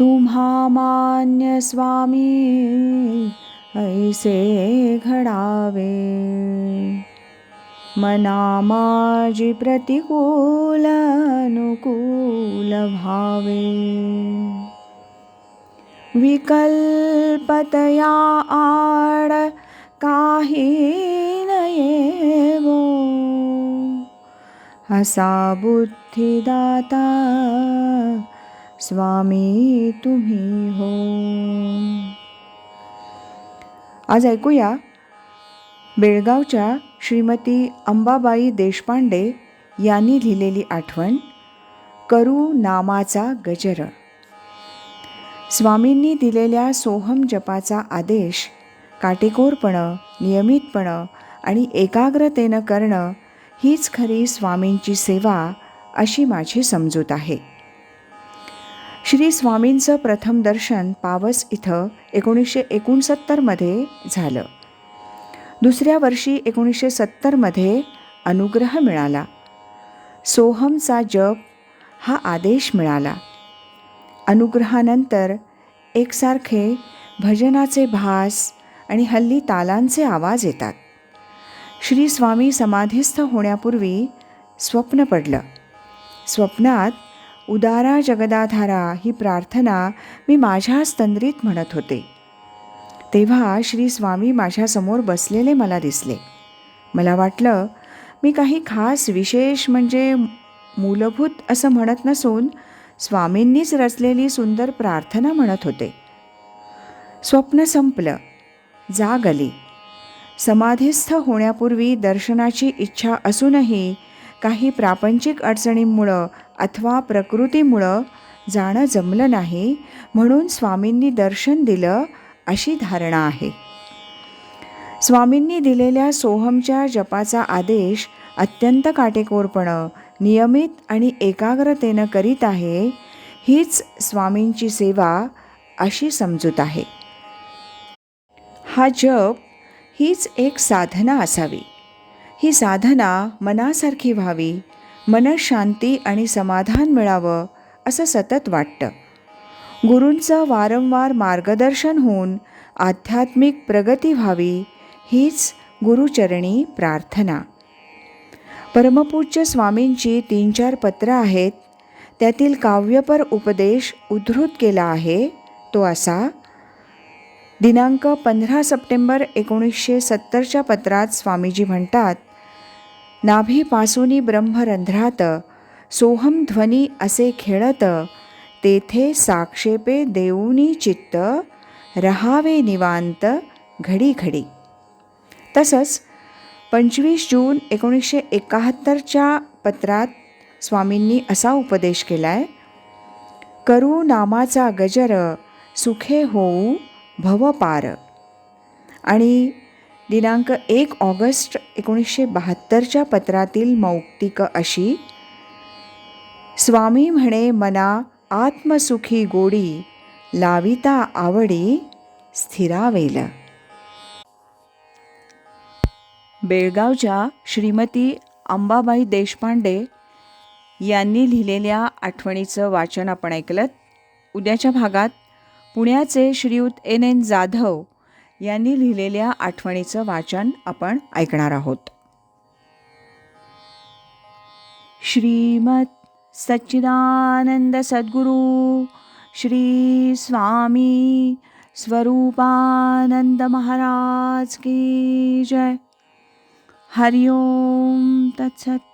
तुम्हा मान्य स्वामी ऐसे घडावे। मना माझी प्रतिकूल अनुकूल भावे विकल्पतया आड काही नयेवो असा बुद्धिदाता स्वामी तुम्ही हो. आज ऐकूया बेळगावच्या श्रीमती अंबाबाई देशपांडे यांनी लिहिलेली आठवण करू नामाचा गजर. स्वामींनी दिलेल्या सोहम जपाचा आदेश काटेकोरपणं नियमितपणं आणि एकाग्रतेनं करणं हीच खरी स्वामींची सेवा अशी माझी समजूत आहे. श्री स्वामींचं प्रथम दर्शन पावस इथं एकोणीसशे एकोणसत्तरमध्ये झालं. दुसऱ्या वर्षी एकोणीसशे सत्तरमध्ये अनुग्रह मिळाला. सोहमचा जप हा आदेश मिळाला. अनुग्रहानंतर एकसारखे भजनाचे भास आणि हल्ली तालांचे आवाज येतात. श्री स्वामी समाधीस्थ होण्यापूर्वी स्वप्न पडलं. स्वप्नात उदारा जगदाधारा ही प्रार्थना मी माझ्या स्तंद्रीत म्हणत होते. तेव्हा श्री स्वामी माझ्यासमोर बसलेले मला दिसले. मला वाटलं मी काही खास विशेष म्हणजे मूलभूत असं म्हणत नसून स्वामींनीच रचलेली सुंदर प्रार्थना म्हणत होते. स्वप्न संपलं. जाग आली. समाधीस्थ होण्यापूर्वी दर्शनाची इच्छा असूनही काही प्रापंचिक अडचणींमुळं अथवा प्रकृतीमुळं जाणं जमलं नाही म्हणून स्वामींनी दर्शन दिलं अशी धारणा आहे. स्वामींनी दिलेल्या सोहमच्या जपाचा आदेश अत्यंत काटेकोरपणं नियमित आणि एकाग्रतेनं करीत आहे हीच स्वामींची सेवा अशी समजूत आहे. हा जप हीच एक साधना असावी. ही साधना मनासारखी व्हावी मनशांती आणि समाधान मिळावं असं सतत वाटतं. गुरूंचं वारंवार मार्गदर्शन होऊन आध्यात्मिक प्रगती व्हावी हीच गुरुचरणी प्रार्थना. परमपूज्य स्वामींची तीन चार पत्रं आहेत त्यातील काव्यपर उपदेश उद्धृत केला आहे तो असा दिनांक पंधरा सप्टेंबर एकोणीसशे सत्तरच्या पत्रात स्वामीजी म्हणतात नाभीपासूनी ब्रह्मरंध्रात सोहम ध्वनी असे खेळत तेथे साक्षेपे देऊनी चित्त रहावे निवांत घडी घडी तसंच पंचवीस जून एकोणीसशे एकाहत्तरच्या पत्रात स्वामींनी असा उपदेश केला आहे करू नामाचा गजर सुखे होऊ भवपार. आणि दिनांक एक ऑगस्ट एकोणीसशे बहात्तरच्या पत्रातील मौक्तिक अशी स्वामी म्हणे मना आत्मसुखी गोडी लाविता आवडी स्थिरावेल. बेळगावच्या श्रीमती अंबाबाई देशपांडे यांनी लिहिलेल्या आठवणीचं वाचन आपण ऐकलं उद्याच्या भागात पुण्याचे श्रीयुत एन एन जाधव यांनी लिहिलेल्या आठवणीचं वाचन आपण ऐकणार आहोत. श्रीमत सच्चिदानंद सद्गुरू श्री स्वामी स्वरूपानंद महाराज की जय. हरिओम तत्सत